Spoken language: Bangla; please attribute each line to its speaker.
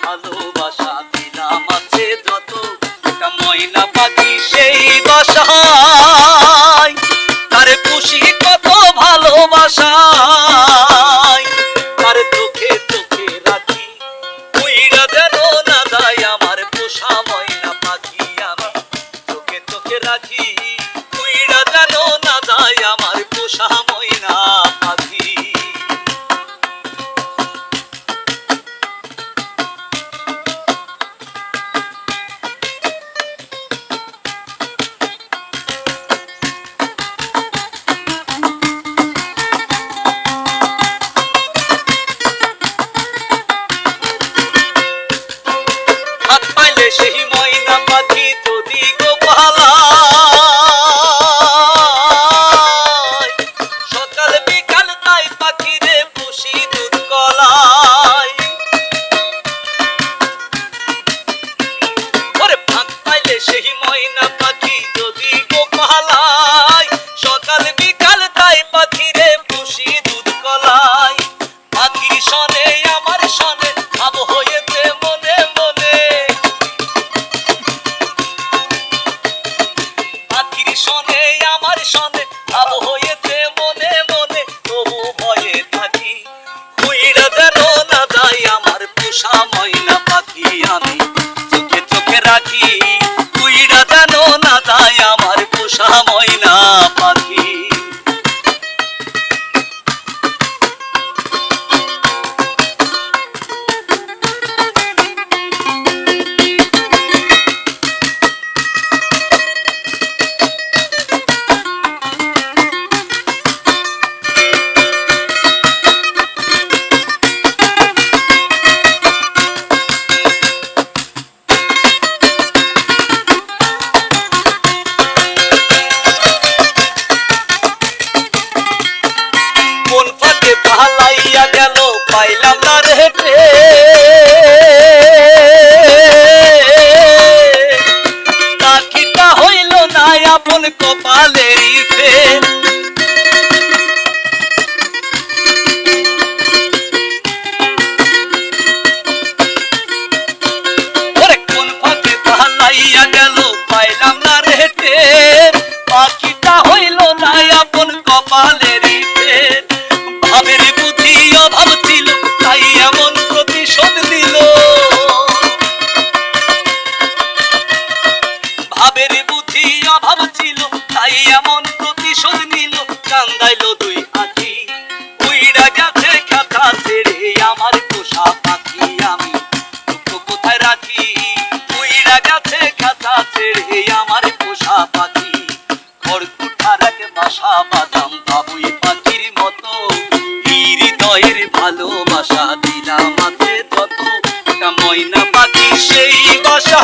Speaker 1: ভালো পাইলাম না রে রাখিটা হইল না আপন কপালের ইফে। পাইলাম না রেটে পাখিটা হইল না আপন কপালের ইফের বাদাম বাবুই পাখির মতো। হৃদয়ের ভালোবাসা দিলাম হাতে তত। ময়না পাখি সেই বাসা।